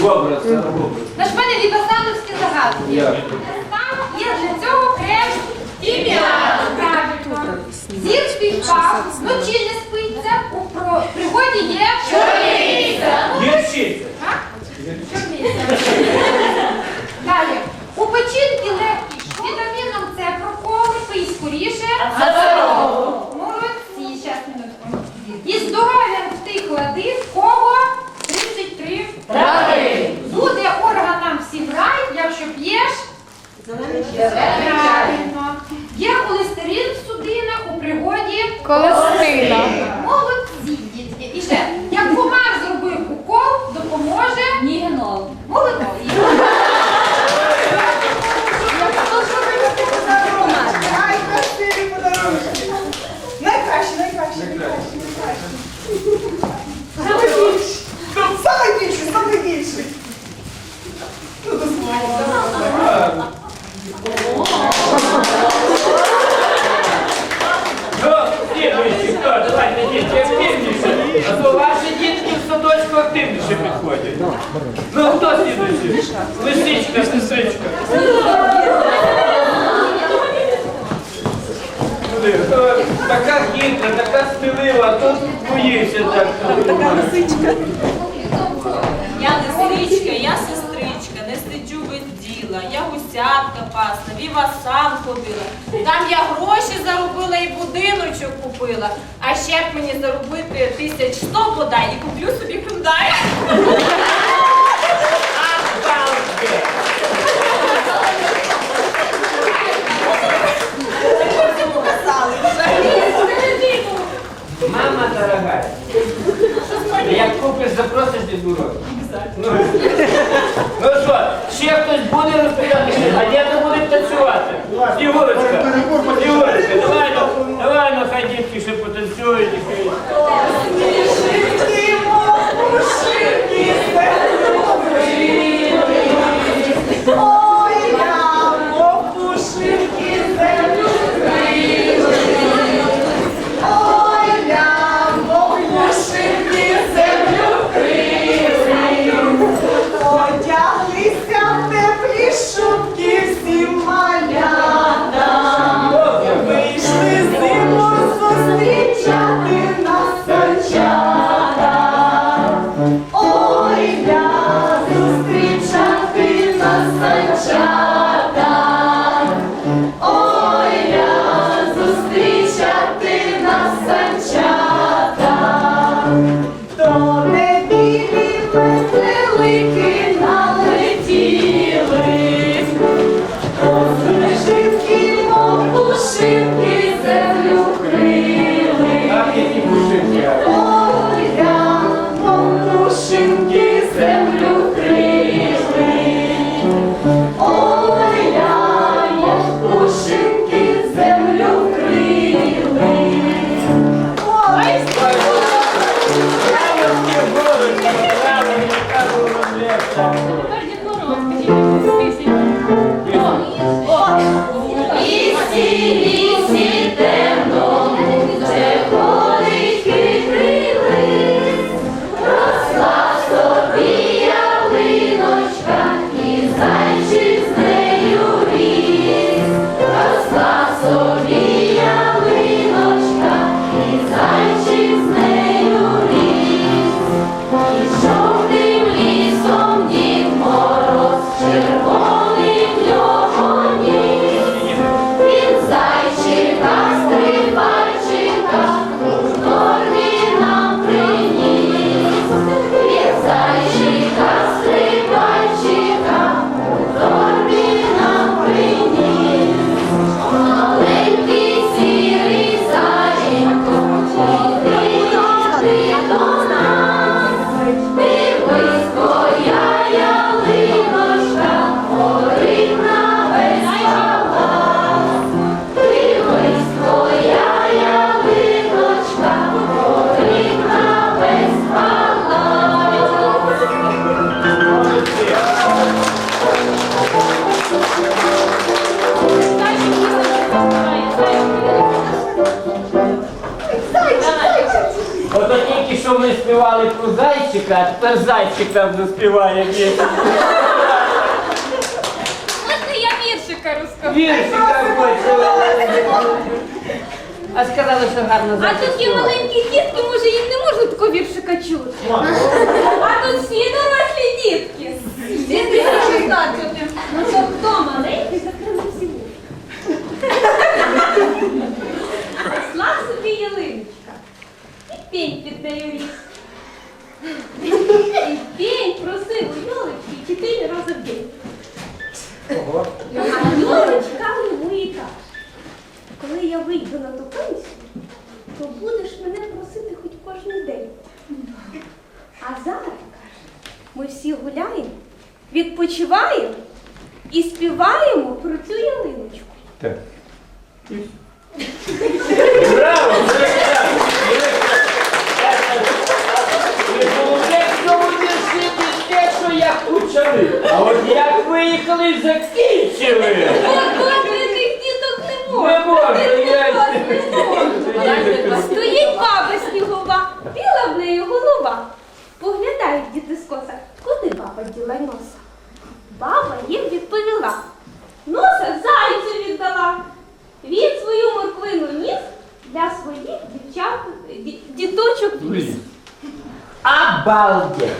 Добре, це добре. Ну Тож мене віпасановські загадки. Там є для цього крем ім'я. Правильно. Зір співпав, вночі не спиться, у про- пригоді є. Cos пасла, віва сам ходила. Там я гроші заробила і будиночок купила. А ще б мені заробити тисяч сто бодай і куплю собі хюндай. Мама дорогая. Як купиш, запросиш десь урок. Ну. ну. Що, ще хтось буде розповідати, а діти будуть танцювати. Ігорочка, Ігорочка, давай, давай, ну хай дітки ще потанцюють. А тепер зайчик нам заспіває пісню. Можна я віршика розкажу? Віршика хоче. А сказали, що гарно А зайчик такі співає. маленькі дітки, може, їм не можна такого віршика чути. А тут всі дорослі дітки. За 16. Ну то хто маленький, закрили всі вуха. Росла собі ялиночка. І пень під нею ріс. І пень просив у йолочки чотири рази в день. А йолочка йому і каже, коли я вийду на ту пенсію, то будеш мене просити хоч кожен день. А зараз, каже, ми всі гуляємо, відпочиваємо і співаємо про цю ялиночку. Так. Браво! Почали. А от як виїхали, закінчили. Діток не Не можна, Тих я діток не можна. Стоїть баба снігова, біла в неї голова. Поглядають діти скоса, куди баба діла носа? Баба їм відповіла. Носа зайцю віддала. Він свою морквину ніс для своїх дівчат, ді- діточок віз. Обалдеть!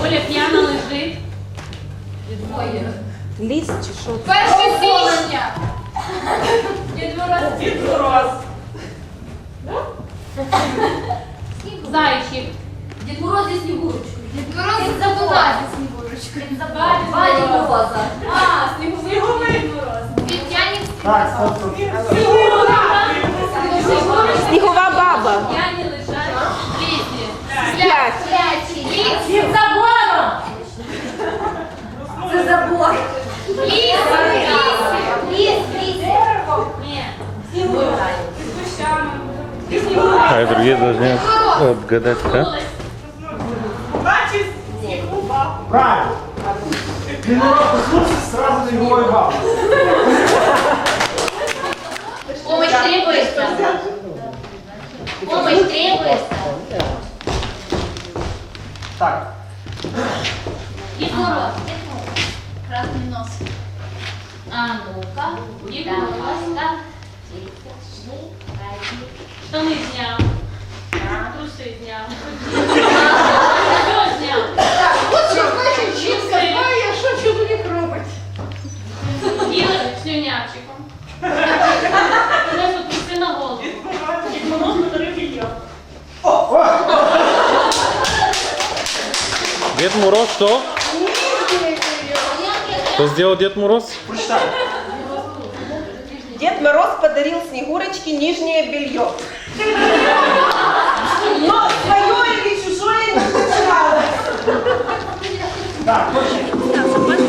Оля п'яна лежить. Ліс чи що? Перше січня. Дід Мороз. Дід Мороз. Зайчик. Дід Мороз зі Снігурочкою. Дід Мороз забула зі Снігурочкою. Він забула Дід Мороза. А, сніговий Дід Мороз. Тетяні Снігова баба. П'яні а другие должны отгадать, да? Правильно. Тренировка слушай, сразу нулевой балл. Помощь требуется. Помощь требуется. Так. Егоров, красный нос. А ну-ка, Егоров, да. Штани зняв. Труси зняв. От що значить жінка знає, що чоловік робить. Їли слюнявчиком. Принесу труси на голову. Дід Мороз подарив більйон. Дед Мороз что? Что сделал Дед Мороз? Прочитай. Мороз подарил Снегурочке нижнее белье. Но свое или чужое не. Так, точно.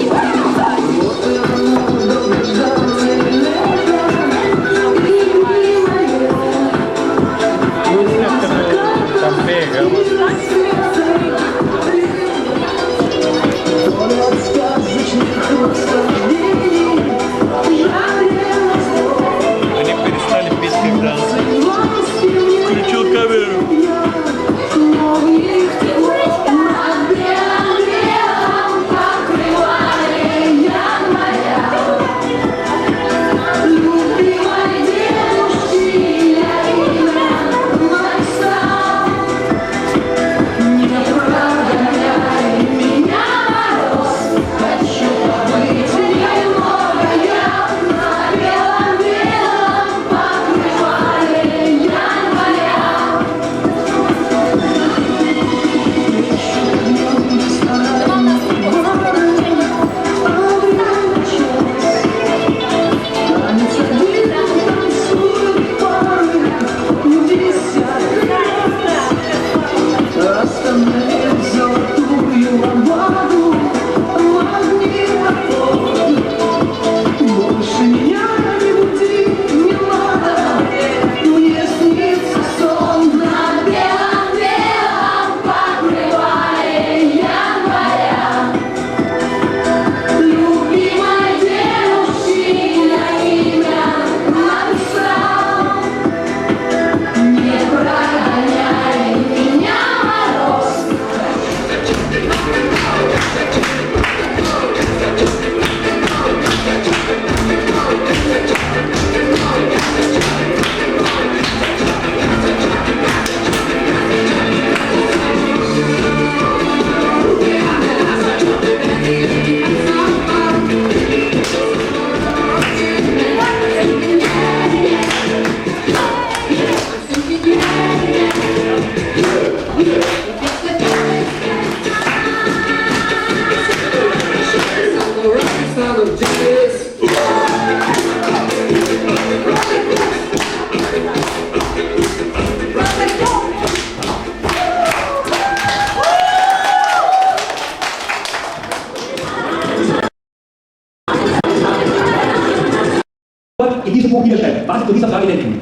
But in diesem Buch hier was ich zu dieser Frage denke.